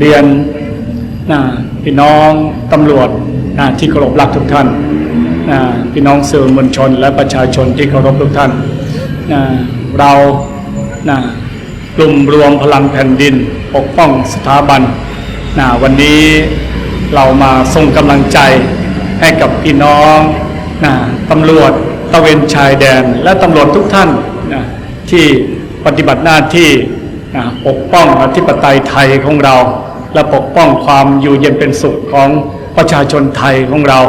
เรียนนะพี่น้องตำรวจนะที่เคารพรักทุกท่านนะพี่น้องสื่อมวลชนและประชาชนที่เคารพทุกท่านนะเรานะกลุ่มรวมพลังแผ่นดินปกป้องสถาบันนะวันนี้เรามาส่งกำลังใจให้กับพี่น้องนะตำรวจตะเวนชายแดน และตำรวจทุกท่านนะที่ปฏิบัติหน้าที่ ปกป้องอธิปไตยไทยของเรา และปกป้องความอยู่เย็นเป็นสุขของประชาชนไทยของเรา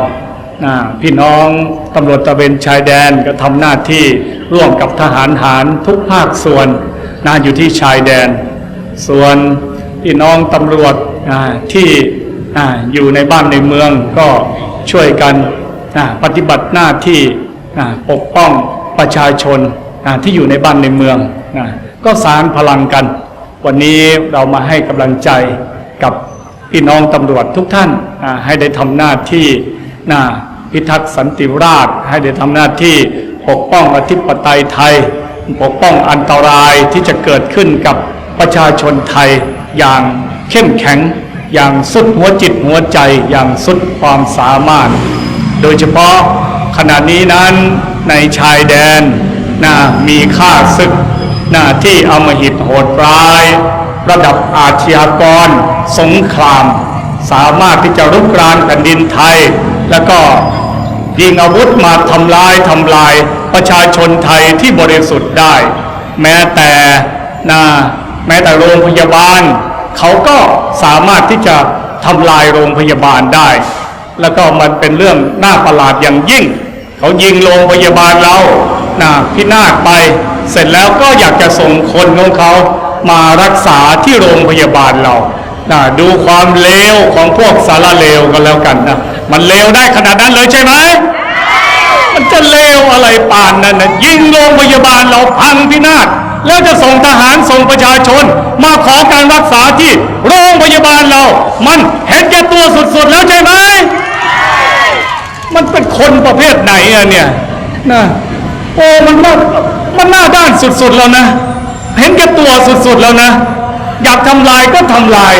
พี่น้องตำรวจตะเวนชายแดนก็ทำหน้าที่ร่วมกับทหารหารทุกภาคส่วนนะอยู่ที่ชายแดน ส่วนพี่น้องตำรวจที่อยู่ในบ้านในเมืองก็ช่วยกันปฏิบัติหน้าที่ปกป้องประชาชนที่อยู่ในบ้านในเมืองนะ ก็สารพลังกัน วันนี้เรามาให้กำลังใจกับพี่น้องตำรวจทุกท่านให้ได้ทำหน้าที่นะพิทักษ์สันติราษฎร์ให้ได้ทำหน้าที่ปกป้องอธิปไตยไทย ปกป้องอันตรายที่จะเกิดขึ้นกับประชาชนไทยอย่างเข้มแข็ง อย่างสุดหัวจิตหัวใจอย่างสุดความสามารถ โดยเฉพาะขณะนี้นั้นในชายแดนนะมีค่าศึก นะที่อมหิตโหดร้าย ระดับอาชญากร สงคราม สามารถที่จะรุกรานแผ่นดินไทย แล้วก็ยิงอาวุธมาทำลายทำลายประชาชนไทยที่บริสุทธิ์ได้ แม้แต่นะแม้แต่โรงพยาบาล เขาก็สามารถที่จะทำลายโรงพยาบาลได้ แล้วก็มันเป็นเรื่องน่าประหลาดอย่างยิ่ง เขายิงโรงพยาบาลเรานะพินาศไป เสร็จแล้วก็อยากจะส่งคนของเขามารักษาที่โรงพยาบาลเรานะดูความเลวของพวกสารเลวกันแล้วกันนะมันเลวได้ขนาดนั้นเลยใช่ไหมมันจะเลวอะไรป่านนั้นนะยิงโรงพยาบาลเราพังพินาศแล้วจะส่งทหารส่งประชาชน มาขอการรักษาที่โรงพยาบาลเรา มันเห็นแก่ตัวสุดๆแล้วใช่ไหมมันเป็นคนประเภทไหนอะเนี่ยนะโอ้มันน่า มันหน้าด้านสุดๆแล้วนะ เห็นแก่ตัวสุดๆแล้วนะ อยากทำลายก็ทำลาย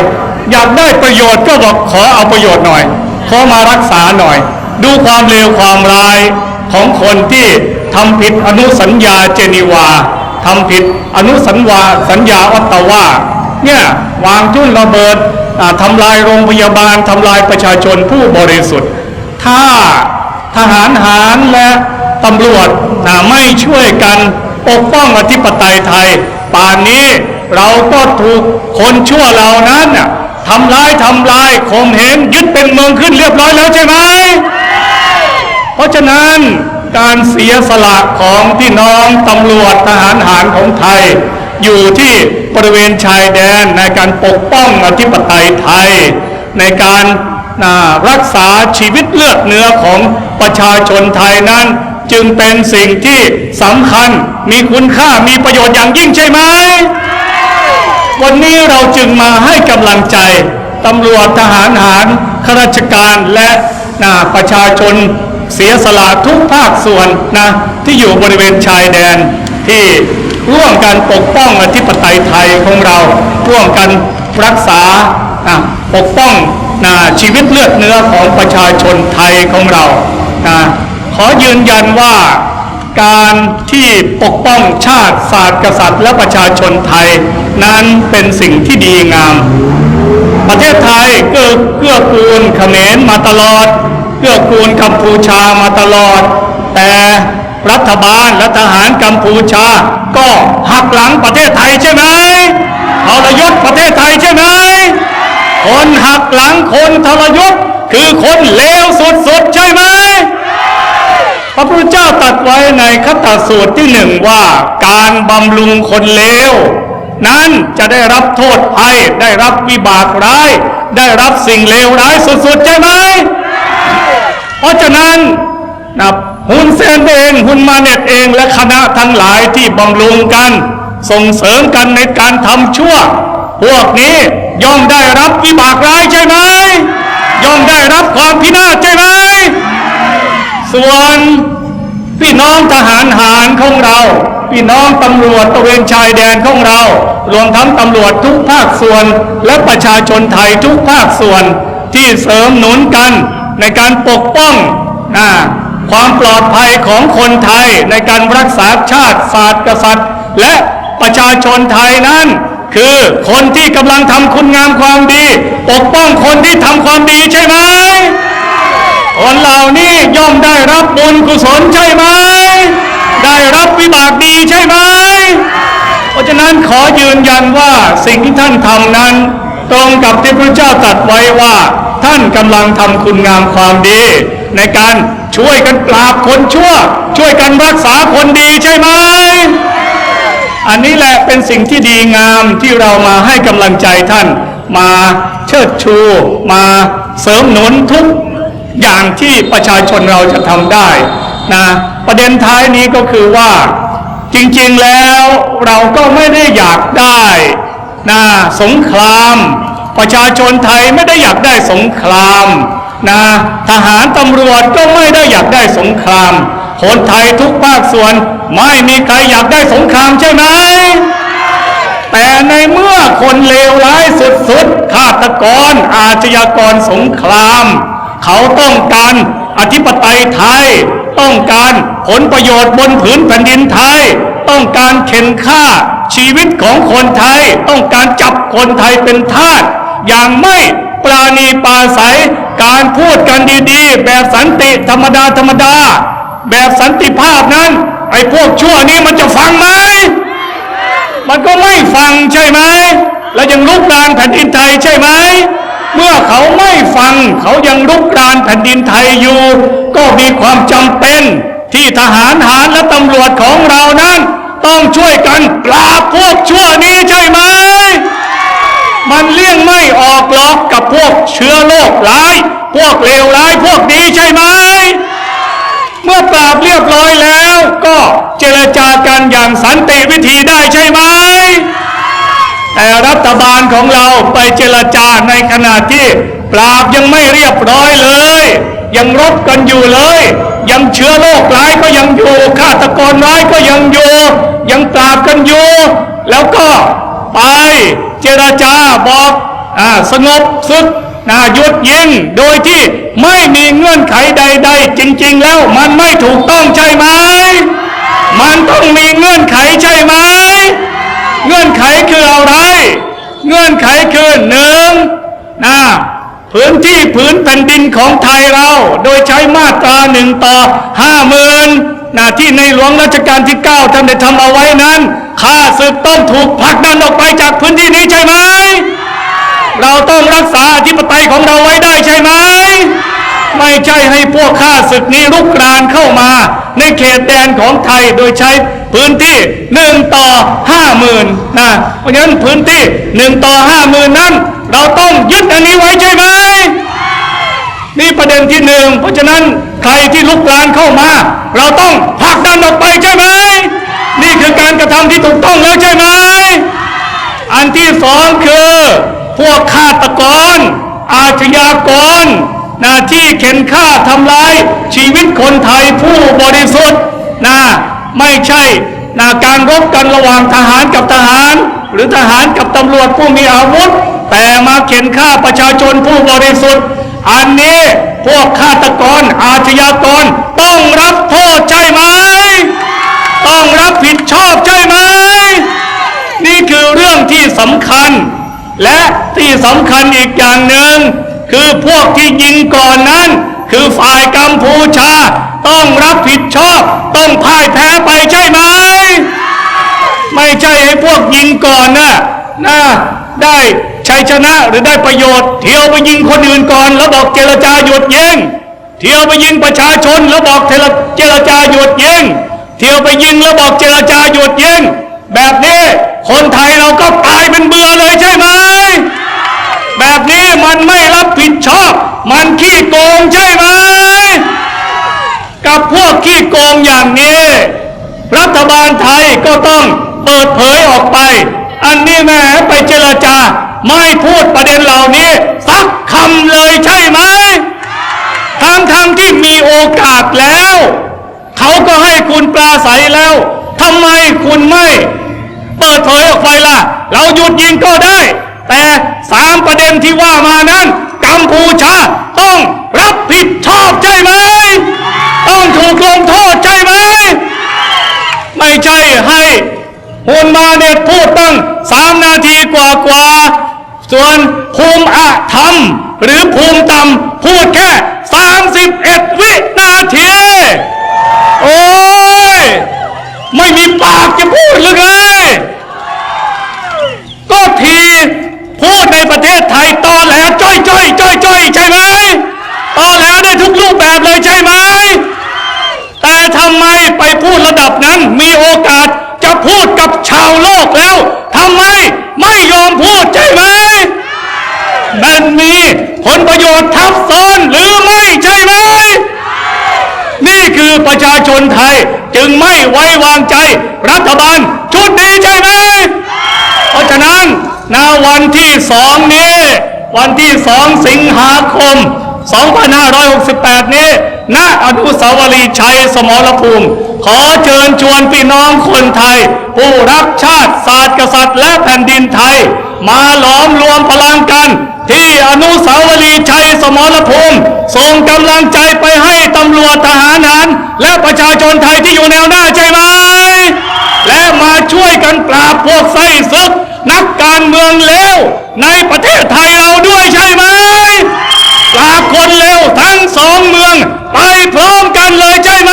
อยากได้ประโยชน์ก็บอกขอเอาประโยชน์หน่อย ขอมารักษาหน่อย ดูความเลวความร้ายของคนที่ทำผิดอนุสัญญาเจนีวาทำผิดอนุสัญญาสัญญาออตตาวาเนี่ยวางทุ่นระเบิดทำลายโรงพยาบาลทำลายประชาชนผู้บริสุทธิ์ ถ้าทหารหารและ ตำรวจนะไม่ช่วยกันปกป้องอธิปไตยไทย ป่านนี้เราก็ถูกคนชั่วเหล่านั้นทำร้ายทำลายข่มเหงยึดเป็นเมืองขึ้นเรียบร้อยแล้วใช่ไหม เพราะฉะนั้นการเสียสละของพี่น้องตำรวจทหารหารของไทย อยู่ที่บริเวณชายแดนในการปกป้องอธิปไตยไทย ในการรักษาชีวิตเลือดเนื้อของประชาชนไทยนั้น จึงเป็นสิ่งที่สำคัญมีคุณค่ามีประโยชน์อย่างยิ่งใช่ไหม วันนี้เราจึงมาให้กำลังใจตำรวจทหารหารข้าราชการและนะประชาชนเสียสละทุกภาคส่วนนะที่อยู่บริเวณชายแดนที่ร่วมกันปกป้องอธิปไตยไทยของเรา ร่วมกันรักษานะปกป้องนะชีวิตเลือดเนื้อของประชาชนไทยของเรานะ ขอยืนยันว่าการที่ปกป้องชาติศาสตร์กษัตริย์และประชาชนไทย นั้นเป็นสิ่งที่ดีงาม ประเทศไทยเกื้อเกื้อกูลเขมรมาตลอด เกื้อกูลกัมพูชามาตลอด แต่รัฐบาลและทหารกัมพูชา ก็หักหลังประเทศไทยใช่ไหมทรยศประเทศไทยใช่ไหมคนหักหลังคนทรยศคือคนเลวสุดๆใช่ไหม พระพุทธเจ้าตรัสไว้ในคัตตสูตรที่หนึ่งว่า การบำรุงคนเลวนั้นจะได้รับโทษภัย ได้รับวิบากร้าย ได้รับสิ่งเลวร้ายสุดๆใช่ไหม เพราะฉะนั้นนะฮุนเซนเองฮุนมาเน็ตเองและคณะทั้งหลายที่บำรุงกัน ส่งเสริมกันในการทำชั่ว พวกนี้ย่อมได้รับวิบากร้ายใช่ไหมย่อมได้รับความพินาศใช่ไหม ส่วนพี่น้องทหารหารของเรา พี่น้องตำรวจตระเวนชายแดนของเรา รวมทั้งตำรวจทุกภาคส่วน และประชาชนไทยทุกภาคส่วนที่เสริมหนุนกันในการปกป้องนะความปลอดภัยของคนไทยในการรักษาชาติศาสตร์กษัตริย์ และประชาชนไทยนั้น คือคนที่กำลังทำคุณงามความดี ปกป้องคนที่ทำความดีใช่ไหม คนเหล่านี้ย่อมได้รับบุญกุศลใช่ไหม ได้รับวิบากดีใช่ไหม เพราะฉะนั้นขอยืนยันว่าสิ่งที่ท่านทำนั้น ตรงกับที่พระเจ้าตรัสไว้ว่า ท่านกำลังทำคุณงามความดี ในการช่วยกันปราบคนชั่ว ช่วยกันรักษาคนดีใช่ไหม อันนี้แหละเป็นสิ่งที่ดีงามที่เรามาให้กำลังใจท่าน มาเชิดชู มาเสริมหนุนทุก อย่างที่ประชาชนเราจะทำได้นะประเด็นท้ายนี้ก็คือว่า จริงๆแล้วเราก็ไม่ได้อยากได้นะสงคราม ประชาชนไทยไม่ได้อยากได้สงครามนะทหารตำรวจก็ไม่ได้อยากได้สงคราม คนไทยทุกภาคส่วนไม่มีใครอยากได้สงครามใช่ไหมแต่ในเมื่อคนเลวร้ายสุดๆฆาตกรอาชญากรสงคราม เขาต้องการอธิปไตยไทย ต้องการผลประโยชน์บนผืนแผ่นดินไทย ต้องการเข็นฆ่าชีวิตของคนไทย ต้องการจับคนไทยเป็นทาสอย่างไม่ปราณีปราศัยการพูดกันดีๆ แบบสันติธรรมดาธรรมดา แบบสันติภาพนั้น ไอ้พวกชั่วนี้มันจะฟังไหม มันก็ไม่ฟังใช่ไหม แล้วยังลุกรานแผ่นดินไทยใช่ไหม เมื่อเขาไม่ฟังเขายังลุกรานแผ่นดินไทยอยู่ ก็มีความจำเป็นที่ทหารหารและตำรวจของเรานั้น ต้องช่วยกันปราบพวกชั่วนี้ใช่ไหม มันเลี่ยงไม่ออกหรอกกับพวกเชื้อโรคร้าย พวกเลวร้ายพวกนี้ใช่ไหม เมื่อปราบเรียบร้อยแล้ว ก็เจรจากันอย่างสันติวิธีได้ใช่ไหม แต่รัฐบาลของเราไปเจรจาในขณะที่ปราบยังไม่เรียบร้อยเลย ยังรบกันอยู่เลย ยังเชื้อโรคร้ายก็ยังอยู่ฆาตกรร้ายก็ยังอยู่ ยังปราบกันอยู่ แล้วก็ไปเจรจาบอกอสงบศึกนะหยุดยิงโดยที่ไม่มีเงื่อนไขใด ๆ จริง ๆ แล้วมันไม่ถูกต้องใช่ไหม มันต้องมีเงื่อนไขใช่ไหม เงื่อนไขคืออะไร เงื่อนไขคือหนึ่งนะพื้นที่ผืนแผ่นดินของไทยเรา โดยใช้มาตราหนึ่งต่อห้าหมื่นนะที่ในหลวงรัชกาลที่เก้าท่านได้ทำเอาไว้นั้นข้าศึกต้องถูกผลักดันออกไปจากพื้นที่นี้ใช่ไหม เราต้องรักษาอธิปไตยของเราไว้ได้ใช่ไหม ไม่ใช่ให้พวกข้าศึกนี้ลุกรานเข้ามา ในเขตแดนของไทยโดยใช้พื้นที่หนึ่งต่อห้าหมื่นนะเพราะฉะนั้นพื้นที่หนึ่งต่อห้าหมื่นนั้น เราต้องยึดอันนี้ไว้ใช่ไหมนี่ประเด็นที่หนึ่งเพราะฉะนั้นใครที่ลุกลานเข้ามา เราต้องผลักดันออกไปใช่ไหมนี่คือการกระทำที่ถูกต้องแล้วใช่ไหมอันที่สองคือ พวกฆาตกร อาชญากร น้าที่เข็นฆ่าทำลายชีวิตคนไทยผู้บริสุทธิ์นะไม่ใช่นะการรบกันระหว่างทหารกับทหาร หรือทหารกับตำรวจผู้มีอาวุธ แต่มาเข็นฆ่าประชาชนผู้บริสุทธิ์ อันนี้พวกฆาตกรอาชญากรต้องรับโทษใช่ไหม ต้องรับผิดชอบใช่ไหม นี่คือเรื่องที่สำคัญ และที่สำคัญอีกอย่างหนึ่ง คือพวกที่ยิงก่อนนั้น คือฝ่ายกัมพูชา ต้องรับผิดชอบ ต้องพ่ายแพ้ไปใช่ไหม ไม่ใช่ให้พวกยิงก่อนนะนะได้ชัยชนะหรือได้ประโยชน์ เที่ยวไปยิงคนอื่นก่อนแล้วบอกเจรจาหยุดยิงเที่ยวไปยิงประชาชนแล้วบอกเจรเจรจาหยุดยิงเที่ยวไปยิงแล้วบอกเจรจาหยุดยิงแบบนี้คนไทยเราก็ตายเป็นเบื่อเลยใช่ไหม แบบนี้มันไม่รับผิดชอบ มันขี้โกงใช่ไหม กับพวกขี้โกงอย่างนี้ รัฐบาลไทยก็ต้องเปิดเผยออกไป อันนี้แม่ไปเจรจา ไม่พูดประเด็นเหล่านี้ สักคำเลยใช่ไหมทั้งทั้งที่มีโอกาสแล้ว เขาก็ให้คุณปราศัยแล้วทำไมคุณไม่ เปิดเผยออกไปล่ะ เราหยุดยิงก็ได้ แต่สามประ เด็นที่ว่ามานั้น กัมพูชาต้องรับผิดชอบใช่ไหม ต้องถูกลงโทษใช่ไหม ไม่ใช่ให้ฮุนมาเน็ตพูดตั้งสามนาทีกว่ากว่าๆส่วนภูมิอะธรรม หรือภูมิต่ำพูดแค่สามสิบเอ็ดวินาที โอ้ย ไม่มีปากจะพูดหรือไง ก็ทีพูดในประเทศไทยตอแหลจ้อยจ้อยจ้อยจ้อยใช่ไหมตอแหลได้ทุกรูปแบบเลยใช่ไหม แต่ทำไมไปพูดระดับนั้นมีโอกาสจะพูดกับชาวโลกแล้วทำไมไม่ยอม พูดใช่ไหม มันมีผลประโยชน์ทับซ้อนหรือไม่ใช่ไหม นี่คือประชาชนไทยจึงไม่ไว้วางใจรัฐบาลชุดนี้ใช่ไหม เพราะฉะนั้นณวันที่สองนี้ วันที่สองสิงหาคม 2568 นี้ณอนุสาวรีย์ชัยสมรภูมิ ขอเชิญชวนพี่น้องคนไทย ผู้รักชาติศาสตร์กษัตริย์และแผ่นดินไทย มาหลอมรวมพลังกัน ที่อนุสาวรีย์ชัยสมรภูมิส่งกำลังใจไปให้ตำรวจทหารนั้นและประชาชนไทยที่อยู่แนวหน้าใช่ไหม และมาช่วยกันปราบพวกไส้ซึก นักการเมืองเลวในประเทศไทยเราด้วยใช่ไหมปราบคนเลวทั้งสองเมืองไปพร้อมกันเลยใช่ไหม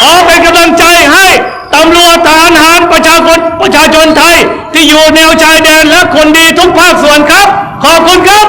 ขอเป็นกำลังใจให้ตำรวจทหารประชาชนประชาชนไทย แนวชายแดนและคนดีทุกภาคส่วนครับ ขอบคุณครับ